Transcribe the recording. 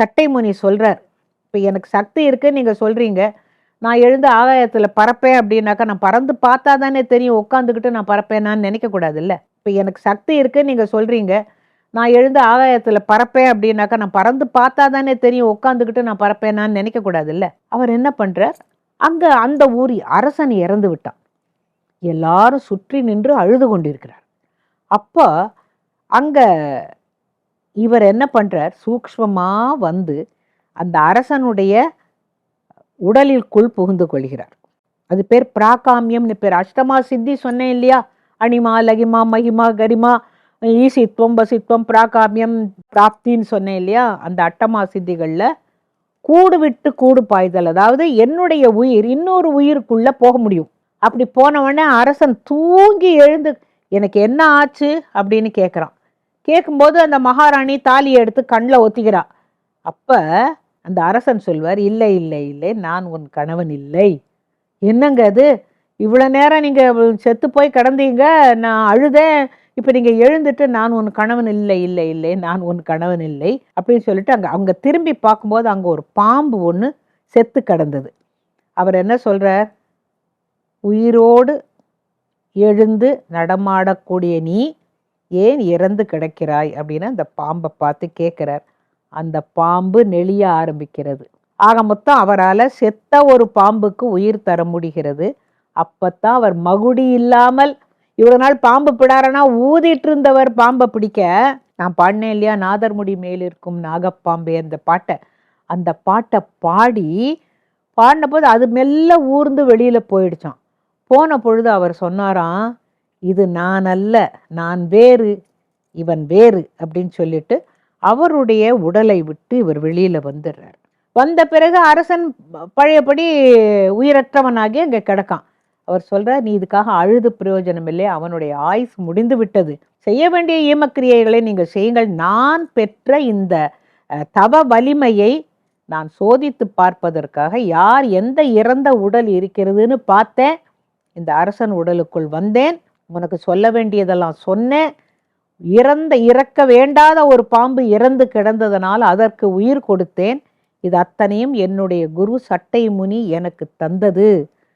சட்டை முனி சொல்கிறார் இப்போ எனக்கு சக்தி இருக்குன்னு நீங்கள் சொல்கிறீங்க நான் எழுந்து ஆகாயத்தில் பறப்பேன் அப்படின்னாக்கா நான் பறந்து பார்த்தா தானே தெரியும். உட்காந்துக்கிட்டு நான் பறப்பேனான்னு நினைக்கக்கூடாது இல்லை இப்போ எனக்கு சக்தி இருக்குன்னு நீங்கள் சொல்கிறீங்க நான் எழுந்து ஆகாயத்தில் பறப்பேன் அப்படின்னாக்கா நான் பறந்து பார்த்தா தானே தெரியும். உட்காந்துக்கிட்டு நான் பறப்பேனான்னு நினைக்கக்கூடாதுல்ல. அவர் என்ன பண்ணுறார் அங்கே அந்த ஊரி அரசன் இறந்து விட்டான். எல்லாரும் சுற்றி நின்று அழுது கொண்டிருக்கிறார். அப்போ அங்கே இவர் என்ன பண்ணுறார் சூக்ஷ்மமா வந்து அந்த அரசனுடைய உடலிற்குள் புகுந்து கொள்கிறார். அது பேர் பிராகாமியம்னு பேர். அஷ்டமா சித்தி சொன்னேன் இல்லையா? அனிமா லகிமா மகிமா கரிமா ஈசித்வம் வசித்வம் பிராகாமியம் பிராப்தின்னு சொன்னேன் இல்லையா? அந்த அட்டமா சித்திகளில் கூடு விட்டு கூடு பாய்தல். அதாவது என்னுடைய உயிர் இன்னொரு உயிருக்குள்ளே போக முடியும். அப்படி போனவொடனே அரசன் தூங்கி எழுந்து எனக்கு என்ன ஆச்சு? அப்படின்னு கேட்குறான் கேட்கும்போது அந்த மகாராணி தாலியை எடுத்து கண்ணில் ஒத்திக்கிறா. அப்போ அந்த அரசன் சொல்வார் இல்லை இல்லை இல்லை நான் உன் கணவன் இல்லை. என்னங்க அது? இவ்வளோ நேரம் நீங்கள் செத்து போய் கிடந்தீங்க நான் அழுதேன். இப்போ நீங்கள் எழுந்துட்டு நான் உன் கணவன் இல்லை இல்லை இல்லை நான் உன் கணவன் இல்லை அப்படின்னு சொல்லிட்டு அங்கே அவங்க திரும்பி பார்க்கும்போது அங்கே ஒரு பாம்பு ஒன்று செத்து கிடந்தது. அவர் என்ன சொல்கிறார் உயிரோடு எழுந்து நடமாடக்கூடிய நீ ஏன் இறந்து கிடக்கிறாய் அப்படின்னு அந்த பாம்பை பார்த்து கேட்குறார் அந்த பாம்பு நெளிய ஆரம்பிக்கிறது. ஆக மொத்தம் அவரால் செத்த ஒரு பாம்புக்கு உயிர் தர முடிகிறது. அப்பத்தான் அவர் மகுடி இல்லாமல் இவ்வளவு நாள் பாம்பு பிடாரனா ஊதிட்டு இருந்தவர் பாம்பை பிடிக்க. நான் பாடினேன் இல்லையா? நாதர்முடி மேல் இருக்கும் நாகப்பாம்பே அந்த பாட்டை. அந்த பாட்டை பாடி பாடின போது அது மெல்ல ஊர்ந்து வெளியில் போயிடுச்சான் போன பொழுது அவர் சொன்னாராம் இது நான் அல்ல நான் வேறு இவன் வேறு அப்படின்னு சொல்லிட்டு அவருடைய உடலை விட்டு இவர் வெளியில் வந்துடுறார். வந்த பிறகு அரசன் பழையபடி உயிரற்றவனாகி அங்கே கிடக்கான். அவர் சொல்கிறார் நீ இதுக்காக அழுது பிரயோஜனம் இல்லை அவனுடைய ஆயுஸ் முடிந்து விட்டது. செய்ய வேண்டிய ஈமக்கிரியைகளை நீங்கள் செய்யுங்கள். நான் பெற்ற இந்த தவ வலிமையை நான் சோதித்து பார்ப்பதற்காக யார் எந்த இறந்த உடல் இருக்கிறதுன்னு பார்த்தேன். இந்த அரசன் உடலுக்குள் வந்தேன். உனக்கு சொல்ல வேண்டியதெல்லாம் சொன்னேன். இறந்த இறக்க வேண்டாத ஒரு பாம்பு இறந்து கிடந்ததனால் அதற்கு உயிர் கொடுத்தேன். இது அத்தனையும் என்னுடைய குரு சட்டை முனி எனக்கு தந்தது.